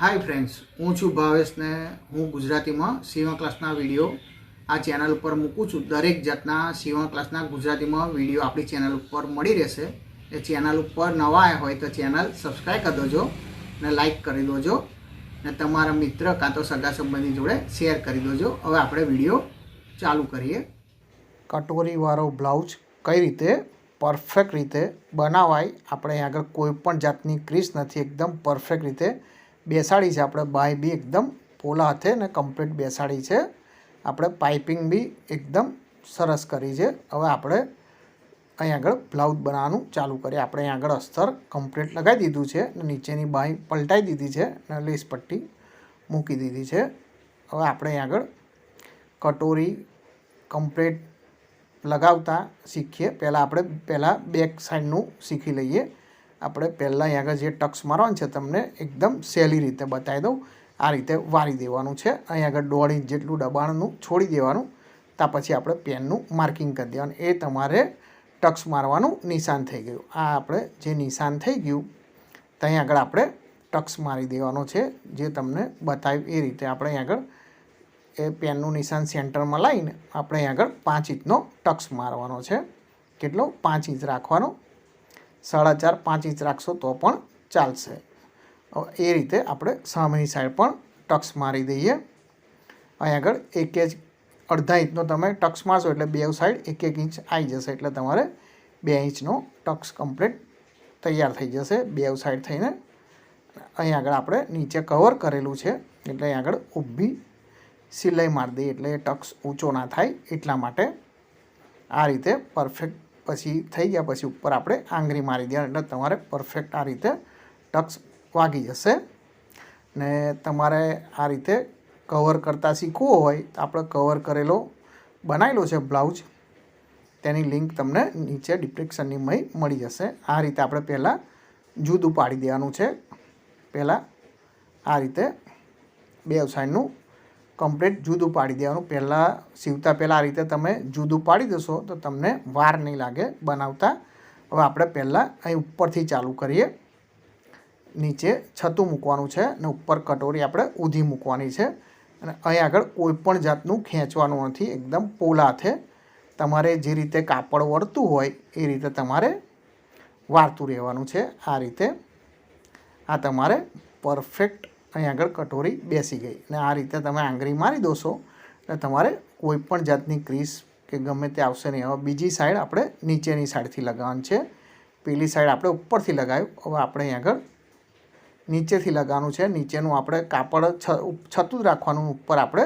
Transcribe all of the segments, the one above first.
Hi friends હું છું ભાવેશને હું ગુજરાતીમાં સીવણ ક્લાસના વીડિયો આ ચેનલ ઉપર મૂકું છું. દરેક જાતના સીવણ ક્લાસના ગુજરાતીમાં વીડિયો આપણી ચેનલ ઉપર મળી રહેશે. એ ચેનલ ઉપર નવા આવ્યા હોય તો ચેનલ સબસ્ક્રાઈબ કરી દેજો ને લાઈક કરી દેજો ને તમારા મિત્ર કાં તો સગા સંબંધી જોડે શેર કરી દેજો. હવે આપણે વીડિયો ચાલુ કરીએ. કટોરીવાળો બ્લાઉઝ કઈ રીતે? પરફેક્ટ રીતે બનાવાય? આપણે આગળ કોઈ પણ જાતની ક્રીસ નથી. એકદમ પરફેક્ટ રીતે બેસાડી છે. આપણે બાય બી એકદમ પોલા હાથે ને કમ્પ્લીટ બેસાડી છે. આપણે પાઇપિંગ બી એકદમ સરસ કરી છે. હવે આપણે અહીં આગળ બ્લાઉઝ બનાવવાનું ચાલુ કરીએ. આપણે અહીં આગળ અસ્તર કમ્પ્લીટ લગાવી દીધું છે ને નીચેની બાય પલટાઈ દીધી છે ને લેસ પટ્ટી મૂકી દીધી છે. હવે આપણે અહીં આગળ કટોરી કમ્પ્લીટ લગાવતા શીખીએ. પહેલાં આપણે પહેલાં બેક સાઈડનું શીખી લઈએ. આપણે પહેલાં અહીં આગળ જે ટક્સ મારવાનું છે, તમને એકદમ સહેલી રીતે બતાવી દઉં. આ રીતે વારી દેવાનું છે. અહીં આગળ દોઢ ઇંચ જેટલું દબાણનું છોડી દેવાનું. ત્યાં પછી આપણે પેનનું માર્કિંગ કરી દેવાનું. એ તમારે ટક્સ મારવાનું નિશાન થઈ ગયું. આ આપણે જે નિશાન થઈ ગયું ત્યાં આગળ આપણે ટક્સ મારી દેવાનો છે, જે તમને બતાવ્યું. એ રીતે આપણે અહીં આગળ એ પેનનું નિશાન સેન્ટરમાં લાવીને આપણે અહીં આગળ પાંચ ઇંચનો ટક્સ મારવાનો છે. કેટલો? પાંચ ઇંચ રાખવાનો. સાડા ચાર, પાંચ ઇંચ રાખશો તો પણ ચાલશે. એ રીતે આપણે સામેની સાઈડ પણ ટક્સ મારી દઈએ. અહીં આગળ એક જ અડધા ઇંચનો તમે ટક્સ મારશો એટલે બે સાઈડ એક એક ઇંચ આવી જશે એટલે તમારે બે ઇંચનો ટક્સ કમ્પ્લીટ તૈયાર થઈ જશે બે સાઈડ થઈને. અહીં આગળ આપણે નીચે કવર કરેલું છે એટલે અહીં આગળ ઊભી સિલાઈ મારી દઈએ એટલે ટક્સ ઊંચો ના થાય એટલા માટે આ રીતે પરફેક્ટ પછી થઈ ગયા, પછી ઉપર આપણે આંગળી મારી દેવાની. એટલે તમારે પરફેક્ટ આ રીતે ટક્સ વાગી જશે. ને તમારે આ રીતે કવર કરતાં શીખવું હોય તો આપણે કવર કરેલો, બનાવેલો છે બ્લાઉઝ, તેની લિંક તમને નીચે ડિસ્ક્રિપ્શનની મય મળી જશે. આ રીતે આપણે પહેલાં જુદું પાડી દેવાનું છે. પહેલાં આ રીતે બે સાઈડનું કમ્પ્લીટ જુદું પાડી દેવાનું. પહેલાં સીવતા પહેલાં આ રીતે તમે જુદું પાડી દેશો તો તમને વાર નહીં લાગે બનાવતા. હવે આપણે પહેલાં અહીં ઉપરથી ચાલુ કરીએ. નીચે છતું મૂકવાનું છે અને ઉપર કટોરી આપણે ઊધી મૂકવાની છે. અને અહીં આગળ કોઈપણ જાતનું ખેંચવાનું નથી. એકદમ પોલા તમારે જે રીતે કાપડ વળતું હોય એ રીતે તમારે વાળતું રહેવાનું છે. આ રીતે આ તમારે પરફેક્ટ અહીં આગળ કટોરી બેસી ગઈ. અને આ રીતે તમે આંગળી મારી દોશો એટલે તમારે કોઈ પણ જાતની ક્રીસ કે ગમે તે આવશે નહીં. હવે બીજી સાઈડ આપણે નીચેની સાઈડથી લગાવવાની છે. પેલી સાઈડ આપણે ઉપરથી લગાવ્યું. હવે આપણે અહીં આગળ નીચેથી લગાવવાનું છે. નીચેનું આપણે કાપડ છતું જ રાખવાનું, ઉપર આપણે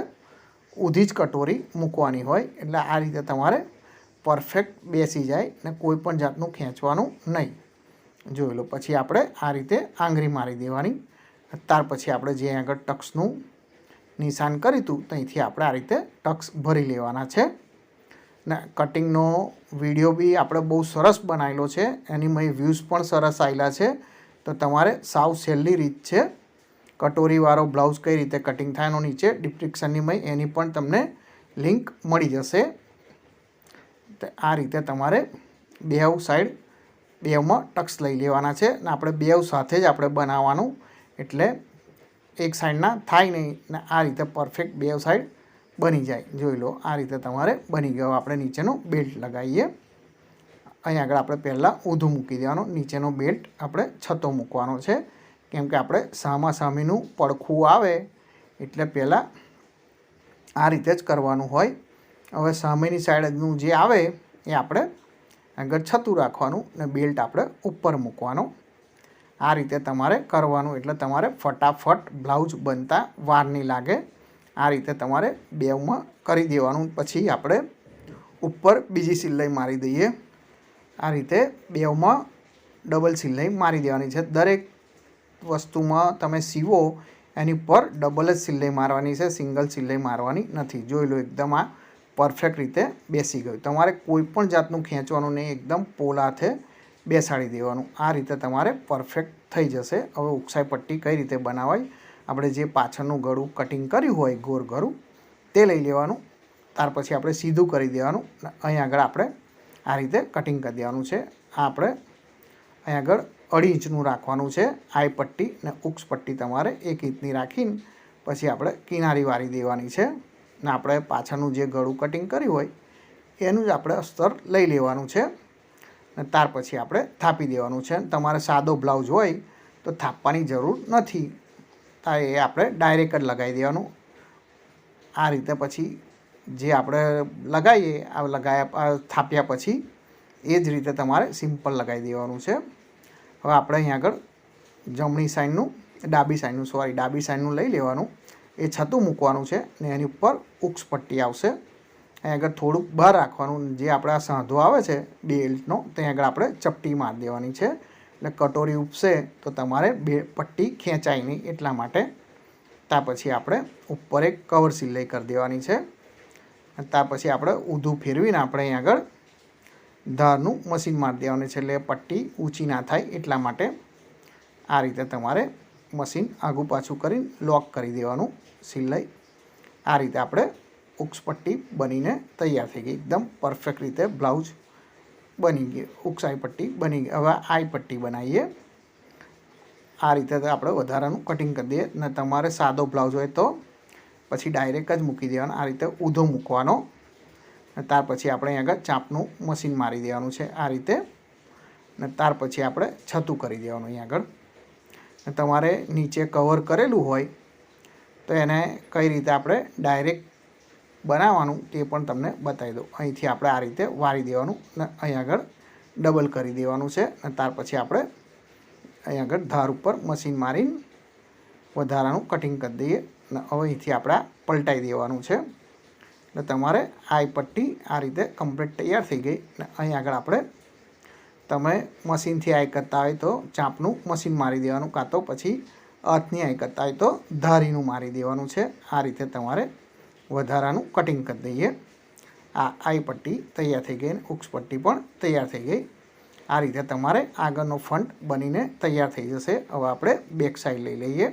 ઊધી જ કટોરી મૂકવાની હોય. એટલે આ રીતે તમારે પરફેક્ટ બેસી જાય ને કોઈ પણ જાતનું ખેંચવાનું નહીં. જોઈ લો, પછી આપણે આ રીતે આંગળી મારી દેવાની. ત્યાર પછી આપણે જે આગળ ટક્સનું નિશાન કર્યું હતું, ત્યાંથી આપણે આ રીતે ટક્સ ભરી લેવાના છે. ને કટિંગનો વીડિયો બી આપણે બહુ સરસ બનાવેલો છે. એની મેં વ્યૂઝ પણ સરસ આવેલા છે. તો તમારે સાવ સહેલી રીત છે. કટોરીવાળો બ્લાઉઝ કઈ રીતે કટિંગ થાય એનો નીચે ડિસ્ક્રિપ્શનની મય એની પણ તમને લિંક મળી જશે. આ રીતે તમારે બેવ સાઈડ બેવમાં ટક્સ લઈ લેવાના છે. ને આપણે બેવ સાથે જ આપણે બનાવવાનું એટલે એક સાઈડના થાય નહીં આ રીતે પરફેક્ટ બે સાઈડ બની જાય. જોઈ લો, આ રીતે તમારે બની ગયો. આપણે નીચેનો બેલ્ટ લગાવીએ. અહીં આગળ આપણે પહેલાં ઊંધું મૂકી દેવાનું. નીચેનો બેલ્ટ આપણે છતો મૂકવાનો છે. કેમ કે આપણે સામા સામેનું પડખું આવે, એટલે પહેલાં આ રીતે જ કરવાનું હોય. હવે સામેની સાઈડનું જે આવે, એ આપણે આગળ છતું રાખવાનું ને બેલ્ટ આપણે ઉપર મૂકવાનો. આ રીતે તમારે કરવાનું. એટલે તમારે ફટાફટ બ્લાઉઝ બનતા વાર નહીં લાગે. આ રીતે તમારે બેવમાં કરી દેવાનું. પછી આપણે ઉપર બીજી સિલાઈ મારી દઈએ. આ રીતે બેવમાં ડબલ સિલાઈ મારી દેવાની છે. દરેક વસ્તુમાં તમે સીવો, એની ઉપર ડબલ જ સિલાઈ મારવાની છે. સિંગલ સિલાઈ મારવાની નથી. જોઈ લો એકદમ આ પરફેક્ટ રીતે બેસી ગયું. તમારે કોઈ પણ જાતનું ખેંચવાનું નહીં. એકદમ પોલા હાથે બેસાડી દેવાનું. આ રીતે તમારે પરફેક્ટ થઈ જશે. હવે ઉકસાઈ પટ્ટી કઈ રીતે બનાવાય? આપણે જે પાછળનું ગળું કટિંગ કર્યું હોય, ગોર ગળું, તે લઈ લેવાનું. ત્યાર પછી આપણે સીધું કરી દેવાનું. અહીં આગળ આપણે આ રીતે કટિંગ કરી દેવાનું છે. આ આપણે અહીં આગળ અઢી ઇંચનું રાખવાનું છે. આઈ પટ્ટી ને ઉક્સ પટ્ટી તમારે એક ઇંચની રાખીને પછી આપણે કિનારી વારી દેવાની છે. ને આપણે પાછળનું જે ગળું કટિંગ કર્યું હોય, એનું જ આપણે અસ્તર લઈ લેવાનું છે. ને ત્યાર પછી આપણે થાપી દેવાનું છે. તમારે સાદો બ્લાઉઝ હોય તો થાપવાની જરૂર નથી. આ એ આપણે ડાયરેક્ટ જ લગાવી દેવાનું. આ રીતે પછી જે આપણે લગાવીએ, આ લગાવ્યા થાપ્યા પછી એ જ રીતે તમારે સિમ્પલ લગાવી દેવાનું છે. હવે આપણે અહીં આગળ જમણી સાઈડનું, ડાબી સાઈડનું, સોરી, ડાબી સાઈડનું લઈ લેવાનું. એ છતું મૂકવાનું છે ને એની ઉપર ઉક્સ પટ્ટી આવશે. અહીં આગળ થોડુંક બહાર રાખવાનું, જે આપણા સાંધો આવે છે, બેલ્ટનો, ત્યાં આગળ આપણે ચપટી મારી દેવાની છે. એટલે કટોરી ઉપસે તો તમારે બે પટ્ટી ખેંચાય નહીં, એટલા માટે ત્યાં પછી આપણે ઉપર એક કવર સિલાઈ કરી દેવાની છે. ત્યાં પછી આપણે ઊંધું ફેરવીને આપણે અહીં આગળ ધારનું મશીન મારી દેવાનું છે. એટલે પટ્ટી ઊંચી ના થાય, એટલા માટે આ રીતે તમારે મશીન આગું પાછું કરીને લોક કરી દેવાનું સિલાઈ. આ રીતે આપણે ઉક્સ પટ્ટી બનીને તૈયાર થઈ ગઈ. એકદમ પરફેક્ટ રીતે બ્લાઉઝ બની ગઈ. ઉક્સ આઈ પટ્ટી બની ગઈ. હવે આઈ પટ્ટી બનાવીએ. આ રીતે આપણે વધારાનું કટિંગ કરી દઈએ. ને તમારે સાદો બ્લાઉઝ હોય તો પછી ડાયરેક્ટ જ મૂકી દેવાનો. આ રીતે ઊંધો મૂકવાનો. ને ત્યાર પછી આપણે આગળ ચાપનું મશીન મારી દેવાનું છે આ રીતે. ને ત્યાર પછી આપણે છતું કરી દેવાનું અહીં આગળ. ને તમારે નીચે કવર કરેલું હોય તો એને કઈ રીતે આપણે ડાયરેક્ટ બનાવવાનું તે પણ તમને બતાવી દઉં. અહીંથી આપણે આ રીતે વારી દેવાનું ને અહીં આગળ ડબલ કરી દેવાનું છે અને ત્યાર પછી આપણે અહીં આગળ ધાર ઉપર મશીન મારીને વધારાનું કટિંગ કરી દઈએ અને હવે અહીંથી આપણે પલટાઈ દેવાનું છે. એટલે તમારે આ પટ્ટી આ રીતે કમ્પ્લીટ તૈયાર થઈ ગઈ અને અહીં આગળ આપણે તમે મશીનથી આઈ કરતા હોય તો ચાંપનું મશીન મારી દેવાનું, કાં તો પછી હાથની આઈ કરતા હોય તો ધારીનું મારી દેવાનું છે. આ રીતે તમારે વધારાનું કટિંગ કરી દઈએ. આ આઈ પટ્ટી તૈયાર થઈ ગઈ અને ઉક્ષ પટ્ટી પણ તૈયાર થઈ ગઈ. આ રીતે તમારે આગળનો ફંટ બનીને તૈયાર થઈ જશે. હવે આપણે બેક સાઈડ લઈ લઈએ.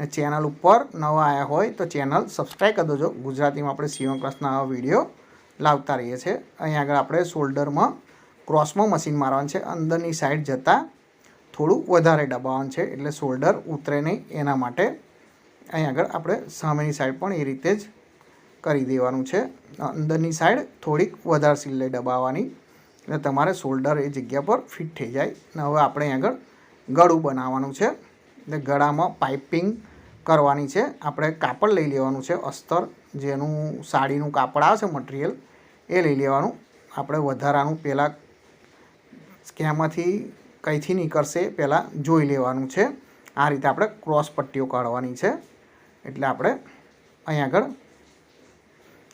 ને ચેનલ ઉપર નવા આવ્યા હોય તો ચેનલ સબસ્ક્રાઈબ કરી દેજો. ગુજરાતીમાં આપણે સીવન ક્લાસના વીડિયો લાવતા રહીએ છીએ. અહીં આગળ આપણે શોલ્ડરમાં ક્રોસમાં મશીન મારવાનું છે. અંદરની સાઈડ જતાં થોડું વધારે દબાવવાનું છે. એટલે શોલ્ડર ઉતરે નહીં એના માટે. અહીં આગળ આપણે સામેની સાઈડ પણ એ રીતે જ કરી દેવાનું છે. અંદરની સાઈડ થોડીક વધારે સિલાઈ દબાવવાની એટલે તમારે શોલ્ડર એ જગ્યા પર ફિટ થઈ જાય. અને હવે આપણે આગળ ગળું બનાવવાનું છે. એટલે ગળામાં પાઇપિંગ કરવાની છે. આપણે કાપડ લઈ લેવાનું છે, અસ્તર. જેનું સાડીનું કાપડ આવે છે મટીરિયલ એ લઈ લેવાનું. આપણે વધારાનું પહેલાં ક્યાંમાંથી કંઈથી નીકળશે પહેલાં જોઈ લેવાનું છે. આ રીતે આપણે ક્રોસ પટ્ટીઓ કાઢવાની છે. એટલે આપણે અહીં આગળ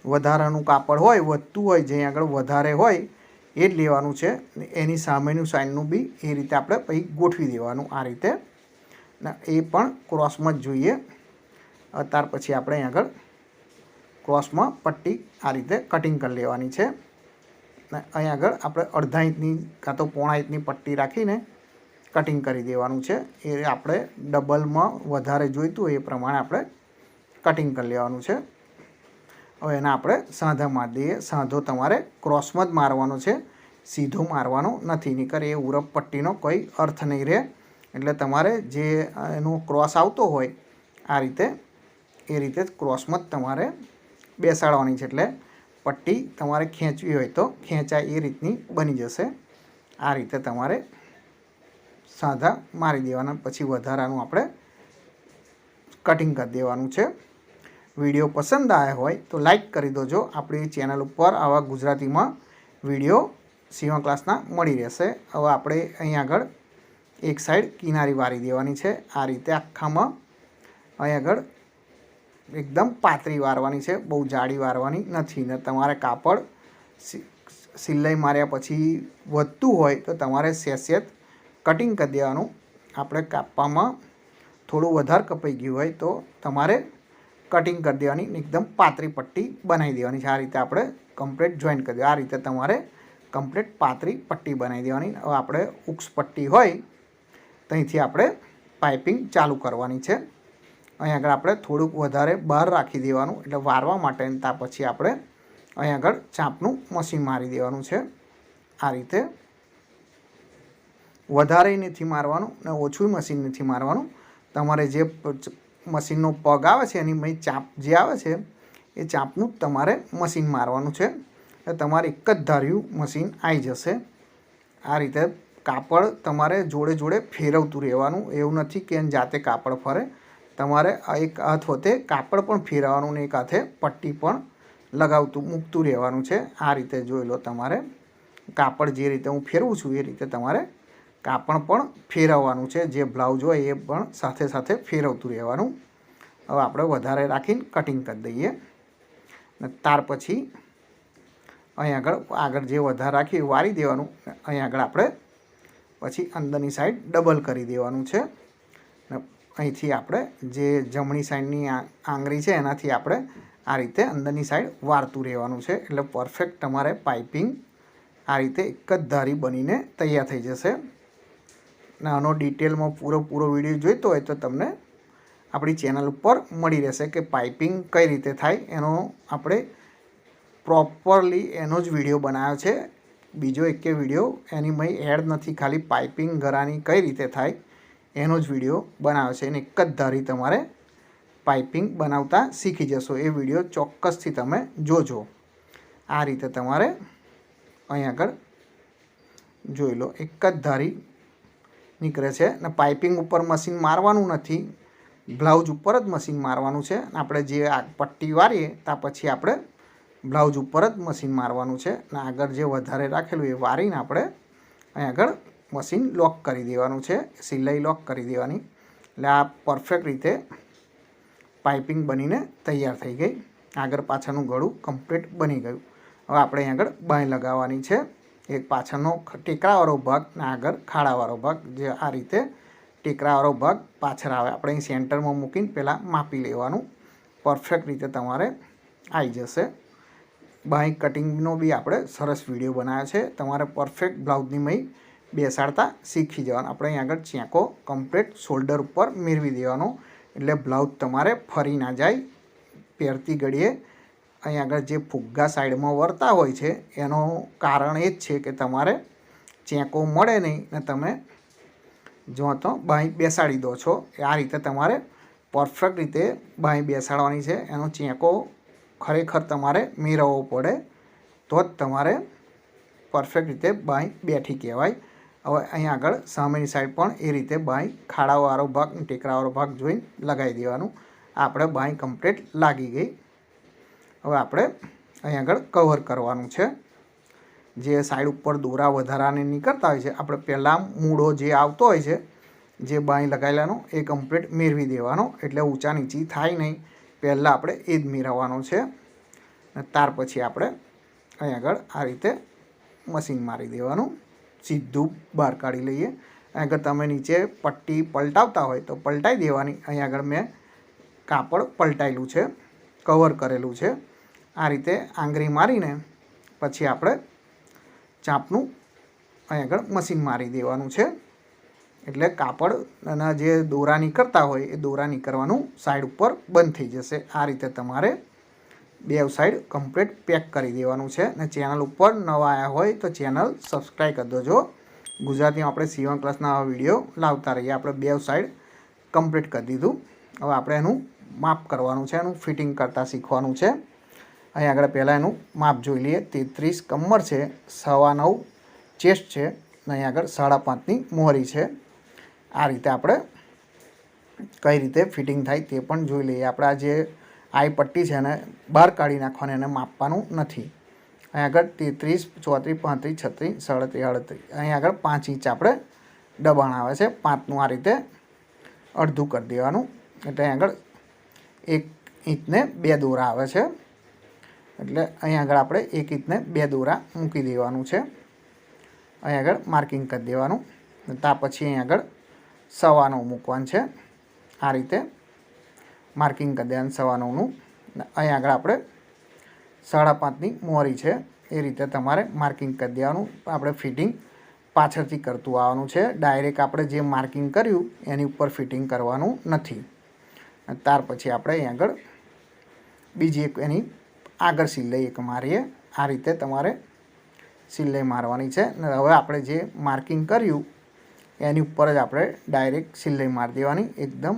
વધારાનું કાપડ હોય, વધતું હોય જ્યાં આગળ વધારે હોય, એ જ લેવાનું છે. એની સામેનું સાઇનનું બી એ રીતે આપણે પછી ગોઠવી દેવાનું આ રીતે. ને એ પણ ક્રોસમાં જ જોઈએ. ત્યાર પછી આપણે અહીં આગળ ક્રોસમાં પટ્ટી આ રીતે કટિંગ કરી લેવાની છે. ને અહીં આગળ આપણે અડધા ઇંચની કાં તો પોણા ઇંચની પટ્ટી રાખીને કટિંગ કરી દેવાનું છે. એ આપણે ડબલમાં વધારે જોઈતું હોય એ પ્રમાણે આપણે કટિંગ કરી લેવાનું છે. હવે એને આપણે સાંધા મારી દઈએ. સાંધો તમારે ક્રોસમાં જ મારવાનો છે. સીધો મારવાનો નથી. નીકળ એ ઉરપ પટ્ટીનો કોઈ અર્થ નહીં રહે. એટલે તમારે જે એનો ક્રોસ આવતો હોય, આ રીતે, એ રીતે જ ક્રોસમાં જ તમારે બેસાડવાની છે. એટલે પટ્ટી તમારે ખેંચવી હોય તો ખેંચાય એ રીતની બની જશે. આ રીતે તમારે સાંધા મારી દેવાના. પછી વધારાનું આપણે કટિંગ કરી દેવાનું છે. વીડિયો પસંદ આવ્યા હોય તો લાઈક કરી દેજો. આપણી ચેનલ ઉપર આવા ગુજરાતીમાં વીડિયો સીવા ક્લાસના મળી રહેશે. હવે આપણે અહીં આગળ એક સાઈડ કિનારી વારી દેવાની છે. આ રીતે આખામાં અહીં આગળ એકદમ પાતળી વારવાની છે. બહુ જાડી વારવાની નથી. ને તમારે કાપડ સિલાઈ માર્યા પછી વધતું હોય તો તમારે સેસેત કટિંગ કરી દેવાનું. આપણે કાપવામાં થોડું વધારે કપાઈ ગયું હોય તો તમારે કટિંગ કરી દેવાની એકદમ પાતળી પટ્ટી બનાવી દેવાની છે. આ રીતે આપણે કમ્પ્લીટ જોઈન કરી દેવા. આ રીતે તમારે કમ્પ્લીટ પાતળી પટ્ટી બનાવી દેવાની. હવે આપણે ઉક્સ પટ્ટી હોય, ત્યાંથી આપણે પાઇપિંગ ચાલુ કરવાની છે. અહીં આગળ આપણે થોડુંક વધારે બહાર રાખી દેવાનું, એટલે વારવા માટે ત્યાં પછી આપણે અહીં આગળ ચાંપનું મશીન મારી દેવાનું છે. આ રીતે વધારે નથી મારવાનું ને ઓછું મશીન નથી મારવાનું. તમારે જે મશીનનો પગ આવે છે, એની મય ચાપ જે આવે છે, એ ચાપનું તમારે મશીન મારવાનું છે. એટલે તમારે એક જ ધાર્યું મશીન આવી જશે. આ રીતે કાપડ તમારે જોડે જોડે ફેરવતું રહેવાનું. એવું નથી કે જાતે કાપડ ફરે. તમારે એક હાથ હોતે કાપડ પણ ફેરવવાનું ને એક હાથે પટ્ટી પણ લગાવતું, મૂકતું રહેવાનું છે. આ રીતે જોઈ લો તમારે કાપડ જે રીતે હું ફેરવું છું, એ રીતે તમારે કાપડ પણ ફેરવવાનું છે. જે બ્લાઉઝ હોય એ પણ સાથે સાથે ફેરવતું રહેવાનું. હવે આપણે વધારે રાખીને કટિંગ કરી દઈએ. ને ત્યાર પછી અહીં આગળ આગળ જે વધારે રાખી વાળી દેવાનું. અહીં આગળ આપણે પછી અંદરની સાઈડ ડબલ કરી દેવાનું છે. ને અહીંથી આપણે જે જમણી સાઈડની આંગળી છે એનાથી આપણે આ રીતે અંદરની સાઈડ વારતું રહેવાનું છે. એટલે પરફેક્ટ તમારે પાઇપિંગ આ રીતે એક જ ધારી બનીને તૈયાર થઈ જશે. ને આનો ડિટેલમાં પૂરો પૂરો વીડિયો જોઈતો હોય તો તમને આપણી ચેનલ ઉપર મળી રહેશે કે પાઇપિંગ કઈ રીતે થાય એનો આપણે પ્રોપરલી એનો જ વીડિયો બનાવ્યો છે. બીજો એકે વીડિયો એની મય એડ નથી, ખાલી પાઇપિંગ ગરાની કઈ રીતે થાય એનો જ વીડિયો બનાવ્યો છે. અને એક જ ધારી તમારે પાઇપિંગ બનાવતા શીખી જશો. એ વીડિયો ચોક્કસથી તમે જોજો. આ રીતે તમારે અહીં આગળ જોઈ લો. એક જ ધારી નીકળે છે ને પાઇપિંગ ઉપર મશીન મારવાનું નથી, બ્લાઉઝ ઉપર જ મશીન મારવાનું છે આપણે જે આ પટ્ટી વારીએ ત્યાં પછી આપણે બ્લાઉઝ ઉપર જ મશીન મારવાનું છે અને આગળ જે વધારે રાખેલું એ વારીને આપણે અહીં આગળ મશીન લોક કરી દેવાનું છે, સિલાઈ લોક કરી દેવાની. એટલે આ પરફેક્ટ રીતે પાઇપિંગ બનીને તૈયાર થઈ ગઈ. આગળ પાછળનું ગળું કમ્પ્લીટ બની ગયું. હવે આપણે અહીં આગળ બાંય લગાવવાની છે. એક પાછળનો ટેકરાવાળો ભાગ, ને આગળ ખાડાવાળો ભાગ, જે આ રીતે ટેકરાવાળો ભાગ પાછળ આવે. આપણે અહીં સેન્ટરમાં મૂકીને પહેલાં માપી લેવાનું. પરફેક્ટ રીતે તમારે આવી જશે. બાય કટિંગનો બી આપણે સરસ વીડિયો બનાવ્યો છે. તમારે પરફેક્ટ બ્લાઉઝની મય બેસાડતા શીખી જવાનું. આપણે અહીં આગળ ચેકો કમ્પ્લીટ શોલ્ડર ઉપર મેળવી દેવાનો. એટલે બ્લાઉઝ તમારે ફરી ના જાય. પહેરતી ઘડીએ અહીં આગળ જે ફુગ્ગા સાઈડમાં વરતા હોય છે, એનું કારણ એ જ છે કે તમારે ચેકો મળે નહીં ને તમે જો તો બાંય બેસાડી દો છો. આ રીતે તમારે પરફેક્ટ રીતે બાંય બેસાડવાની છે. એનો ચેકો ખરેખર તમારે મેળવવો પડે તો જ તમારે પરફેક્ટ રીતે બાંય બેઠી કહેવાય. હવે અહીં આગળ સામેની સાઈડ પણ એ રીતે બાંય ખાડાવાળો ભાગ ટેકરાવાળો ભાગ જોઈને લગાવી દેવાનું. આપણે બાંય કમ્પ્લીટ લાગી ગઈ. હવે આપણે અહીં આગળ કવર કરવાનું છે. જે સાઈડ ઉપર દોરા વધારાને નીકળતા હોય છે, આપણે પહેલાં મૂળો જે આવતો હોય છે, જે બાંય લગાવેલાનો, એ કમ્પ્લીટ મેળવી દેવાનો. એટલે ઊંચા નીચી થાય નહીં. પહેલાં આપણે એ જ મેળવવાનો છે. અને ત્યાર પછી આપણે અહીં આગળ આ રીતે મશીન મારી દેવાનું. સીધું બહાર કાઢી લઈએ. અહીં આગળ તમે નીચે પટ્ટી પલટાવતા હોય તો પલટાઈ દેવાની. અહીં આગળ મેં કાપડ પલટાયેલું છે કવર કરેલું છે. આ રીતે આંગળી મારીને પછી આપણે ચાપનું અહીં આગળ મશીન મારી દેવાનું છે. એટલે કાપડના જે દોરા નીકળતા હોય એ દોરા નીકળવાનું સાઈડ ઉપર બંધ થઈ જશે. આ રીતે તમારે બે સાઈડ કમ્પ્લીટ પેક કરી દેવાનું છે. અને ચેનલ ઉપર નવા આવ્યા હોય તો ચેનલ સબસ્ક્રાઈબ કરી દેજો. ગુજરાતીમાં આપણે સીવણ ક્લાસના વીડિયો લાવતા રહીએ. આપણે બે સાઈડ કમ્પ્લીટ કરી દીધું. હવે આપણે એનું માપ કરવાનું છે, એનું ફિટિંગ કરતાં શીખવાનું છે. અહીં આગળ પહેલાં એનું માપ જોઈ લઈએ. તેત્રીસ કમર છે, સવા નવ ચેસ્ટ છે અને અહીં આગળ સાડા પાંચની મોહરી છે. આ રીતે આપણે કઈ રીતે ફિટિંગ થાય તે પણ જોઈ લઈએ. આપણે આ જે આઈ પટ્ટી છે એને બહાર કાઢી નાખવાની એને માપવાનું નથી. અહીં આગળ તેત્રીસ, ચોત્રીસ, પાંત્રીસ, છત્રીસ, સાડત્રીસ અડત્રીસ અહીં આગળ પાંચ ઇંચ આપણે દબાણ આવે છે. પાંચનું આ રીતે અડધું કરી દેવાનું. એટલે અહીં આગળ એક ઇંચને બે દોરા આવે છે. એટલે અહીં આગળ આપણે એક રીતને બે દોરા મૂકી દેવાનું છે. અહીં આગળ માર્કિંગ કરી દેવાનું. ત્યાં પછી અહીં આગળ સવાનું મૂકવાનું છે. આ રીતે માર્કિંગ કરી દેવાનું સવાનવનું. અહીં આગળ આપણે સાડા પાંચની મોરી છે. એ રીતે તમારે માર્કિંગ કરી દેવાનું. આપણે ફિટિંગ પાછળથી કરતું આવવાનું છે. ડાયરેક્ટ આપણે જે માર્કિંગ કર્યું એની ઉપર ફિટિંગ કરવાનું નથી. ત્યાર પછી આપણે અહીં આગળ બીજી એક એની આગળ સિલાઈ એક મારીએ. આ રીતે તમારે સિલાઈ મારવાની છે. ને હવે આપણે જે માર્કિંગ કર્યું, એની ઉપર જ આપણે ડાયરેક્ટ સિલાઈ મારી દેવાની. એકદમ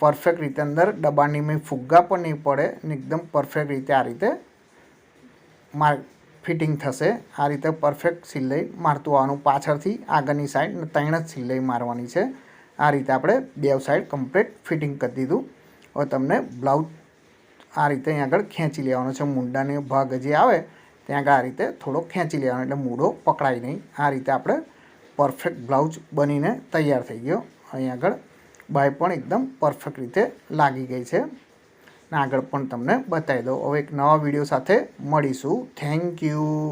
પરફેક્ટ રીતે અંદર દબાણની મેં ફુગ્ગા પણ નહીં પડે ને એકદમ પરફેક્ટ રીતે આ રીતે માર, ફિટિંગ થશે. આ રીતે પરફેક્ટ સિલાઈ મારતું આવવાનું પાછળથી આગળની સાઈડ ને ત્રણ જ સિલાઈ મારવાની છે. આ રીતે આપણે બે સાઈડ કમ્પ્લીટ ફિટિંગ કરી દીધું. હવે તમને બ્લાઉઝ આ રીતે અહીં આગળ ખેંચી લેવાનો છે. મુંડાને ભાગ જે આવે, ત્યાં આગળ આ રીતે થોડો ખેંચી લેવાનો. એટલે મૂડો પકડાય નહીં. આ રીતે આપણે પરફેક્ટ બ્લાઉઝ બનીને તૈયાર થઈ ગયો. અહીં આગળ બાય પણ એકદમ પરફેક્ટ રીતે લાગી ગઈ છે. ને આગળ પણ તમને બતાવી દઉં. હવે એક નવા વીડિયો સાથે મળીશું. Thank you